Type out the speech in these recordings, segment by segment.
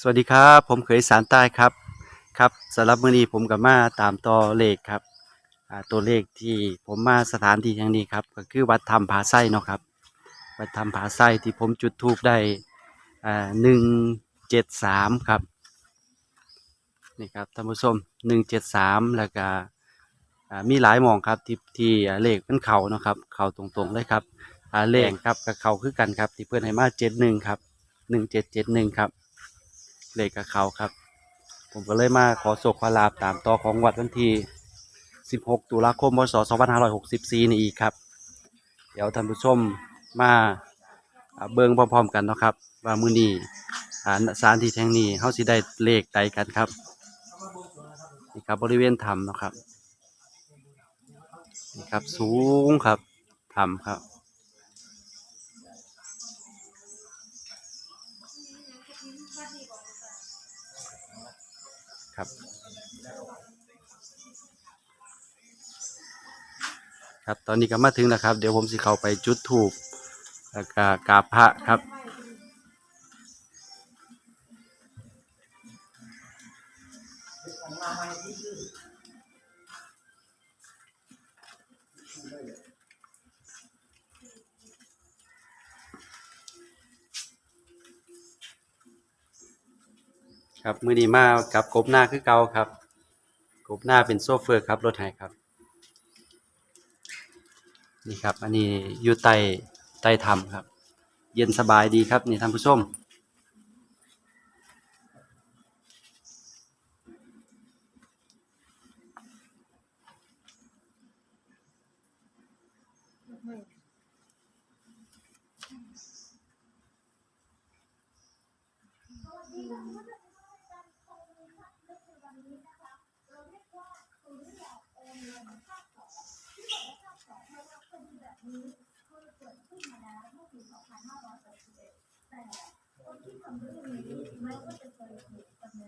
สวัสดีครับ ผมเคยสารใต้ครับครับสำหรับมื้อนี้ผมกับมาตามต่อเลขครับอ่าตัวเลขที่ผมมาสถานที่แห่งนี้ครับ ก็คือวัดธรรมผาไส้เนาะครับ วัดธรรมผาไส้ที่ผมจุดธูปได้อ่าหนึ่งเจ็ดสามครับนี่ครับท่านผู้ชมหนึ่งเจ็ดสามแล้วก็อ่ามีหลายหมองครับที่ที่อ่าเลขมันเข่าเนาะครับเข่าตรงๆเลยครับอ่าเลขครับกับเข่าคือกันครับที่เพื่อนให้มาเจ็ดหนึ่งครับหนึ่งเจ็ดเจ็ดหนึ่งครับ เลขกับเขาครับ ผมก็เลยมาขอโศกขอลาบตามต่อของวัดวันที่ 16 ตุลาคมพศ2564 นี่อีกครับ เดี๋ยวท่านผู้ชมมาเบิ่งพร้อมๆกันเนาะครับ ว่ามือนี้อ่าสานที่แห่งนี้เฮาสิได้เลขใดกันครับนี่ครับบริเวณถ้ำเนาะครับนี่ครับสูงครับถ้ำครับ ครับ ครับตอนนี้ก็มาถึงแล้วครับ เดี๋ยวผมสิเข้าไปจุดถูกแล้วก็กราบพระครับ ครับมือนี้มากับกบหน้าคือเก่าครับ กบหน้าเป็นโซเฟอร์ครับรถไฮครับ นี่ครับ อันนี้อยู่ใต้ใต้ถ้ำครับ เย็นสบายดีครับนี่ท่านผู้ชม นี้เคยเกิดขึ้นมาแล้วเมื่อปี 2561แต่คนที่ทำเรื่องนี้ไม่ว่าจะเคยถูกดำเนิ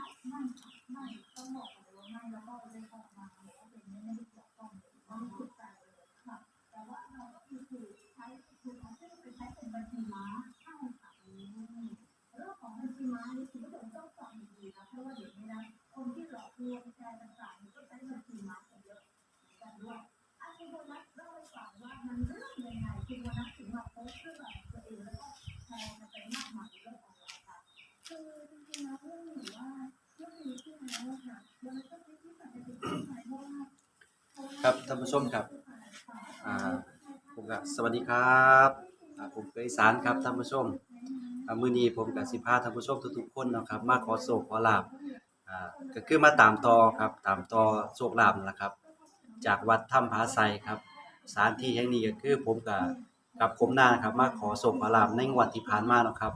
ครับท่านผู้ชมครับอ่าผมก็สวัสดีครับอ่าผมเคยสารครับท่านผู้ชมอ่ามื้อนี้ผมกับสิพาท่านผู้ชมทุกๆคนเนาะครับ มาขอโศกขอลาบอ่าก็คือมาตามต่อครับตามต่อโชคลาภนั่นแหละครับ จากวัดถ้ำผาไซครับสถานที่แห่งนี้ก็คือผมกับกับผมหน้าครับ มาขอโศกขอลาบในงวดที่ผ่านมาเนาะครับ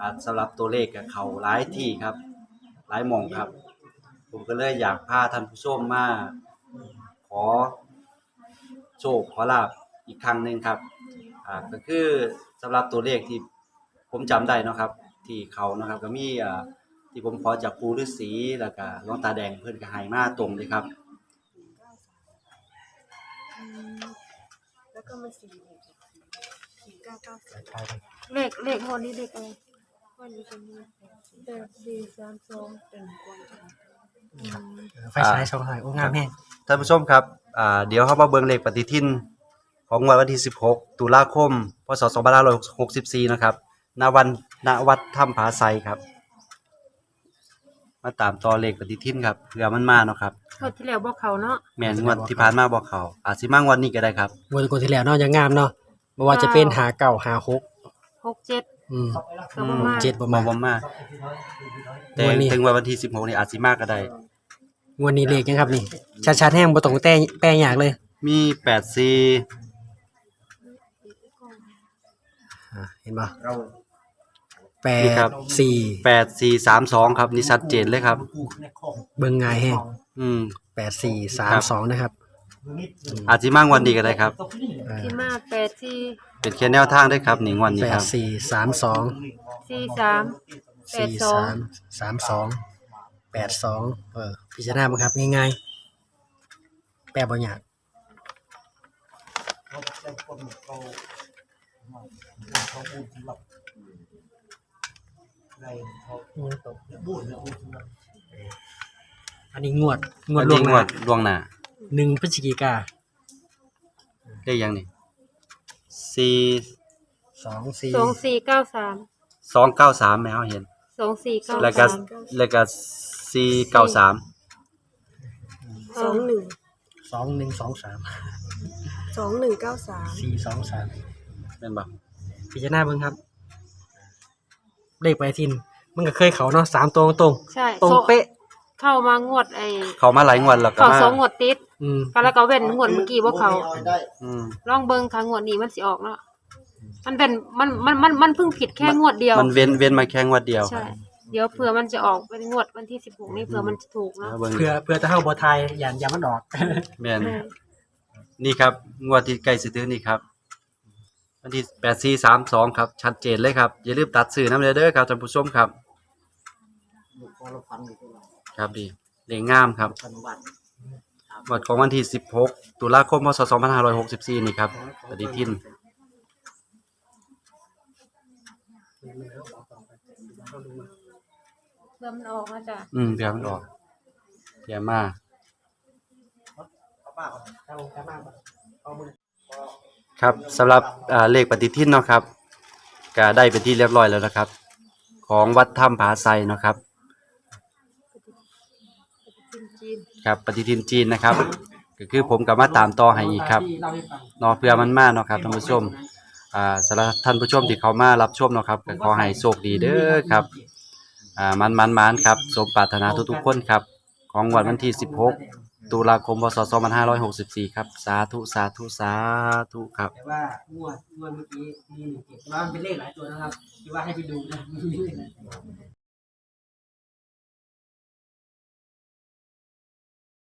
อ่าสำหรับตัวเลขกับเขาหลายที่ครับ หลายหม่องครับ ผมก็เลยอยากพาท่านผู้ชมมา อโชคขอลาบอีกครั้งหนึ่งครับอ่าก็คือสำหรับตัวเลขที่ผมจำได้เนาะครับ ที่เขานะครับ ก็มีอ่าที่ผมขอจากปูฤาษีแล้วก็หลวงตาแดงเพิ่นก็ให้มาตรงเลยครับอืมแล้วก็มาสี่หกสี่เก้าเก้าสี่เลขเลขงวดนี้เลขอะไรงวดนี้เป็นแปดสี่สามสองเป็นกวนจังอืมไฟฉายช่องถ่ายโอ้งามแห้ง ท่านผู้ชมครับอ่าเดี๋ยวเขามาเบิ่งเลขปฏิทิน ของงวดวันที่ 16 ตุลาคม พศ 2564 นะครับณวันณวัดถ้ำผาไซครับ มาตามต่อเลขปฏิทินครับเผื่อมันมาเนาะครับงวดที่แล้วบ่เขาเนาะ แม่นงวดที่ผ่านมาบอกเขา อาจสิมางวันนี้ก็ได้ครับงวดกที่แล้วเนาะยังงามเนาะบ่ว่าจะเป็นหาเก่าหาหกหกเจ็ดอืมก็บ่มาเจ็ดประมามาณบ่มาแต่งวดนี้ ถึงว่าวันที่ 16 นี่อาจสิมากก็ได้ งวดนี้เลขยังครับนี่ชัดๆแห้งบ่ต้องแต้แป้งยากเลย มี84อ่าเห็นบ่แปนี่ดครับสี่8432ครับ นี่ชัดเจนเลยครับ เบิ่งง่ายแห้งอืม แปดสี่สามสองนะครับอาจสิมางวันนี้ก็ได้ครับอ่าที่มาแปดสี่เป็นแค่แนวทางได้ครับนี่งวันนี้แปคดรับสี่สามสองสี่สามแปดสี่สองสามสามสองแปดสองเออ พิจารณาบ้างครับง่ายๆ แปลบ่ยากอันนี้งวด งวดอันล่วนี้งหงวน้าดล่วงหน้าหนึ่งพฤศจิกาได้ยังนี่สี่สองสี่สองสี่เก้าสามสองเก้าสามแมวเห็น สองสี่เก้าแล้วก็สามแล้วก็สี่เก้าสาม สองหนึ่งสองหนึ่งสองสามสองหนึ่งเก้าสามสี่สองสามเป็นบ่พิจารณาเบิ่งครับ เลขไปทินมันก็เคยเขาเนาะสามตัวตรง ใช่ตรงเป๊ะ เข้ามางวดไอ้เขามาหลายงวดแล้วก็เขามาสองงวดติดอืมก็แล้วก็เว้นงวดเมื่อกี้ว่าเขาอืมลองเบิ่งค่ะงวดนี้มันสิออกเนาะมันเป็นมันมันมันมันเพิ่งผิดแค่งวดเดียว มันเว้นเว้นมาแค่งวดเดียวใช่ เดี๋ยวเผื่อมันจะออกเป็นงวดวันที่สิบหกนี่เผื่อมันจะถูกเนาะเอาเบิ่งเพื่อเพื่อจะเข้าบอไทยอย่าอย่ามันออก แม่นใช่นี่ครับงวดที่ใกล้สิถึงนี่ครับวันที่แปดสี่สามสองครับ ชัดเจนเลยครับ อย่าลืมตัดสื่อน้ำเลยเด้อครับท่านผู้ชมครับ ครับดีเรียงงามครับวันของวันที่สิบหกตุลาคมพศสองพันห้าร้อยหกสิบสี่นี่ครับปฏิทินเผื่อมันออกนะจ๊ะอืมเดี๋ยวมันออกเดี๋ยวมาครับสำหรับอ่าเลขปฏิทินเนาะครับก็ได้เป็นที่เรียบร้อยแล้วนะครับ ของวัดถ้ำผาไซเนาะครับจีนครับปฏิทินจีนนะครับ ก็คือผมกับมาตามต่อให้อีกครับเนาะเพื่อมันมาเนาะครับท่านผู้ชมอ่าสำหรับท่านผู้ชมที่เขามารับชมเนาะครับก็ขอให้โชคดีเด้อครับ อ่ามันมันมันครับสมปรารถนาทุกๆคนครับ ของวันวันที่ 16 ตุลาคมพศ2564 ครับ สาธุสาธุสาธุครับ แต่ว่างวดงวดเมื่อกี้มีหนึ่งเจ็ดแต่ว่ามันเป็นเลขหลายตัวนะครับคิดว่าให้ไปดูนะ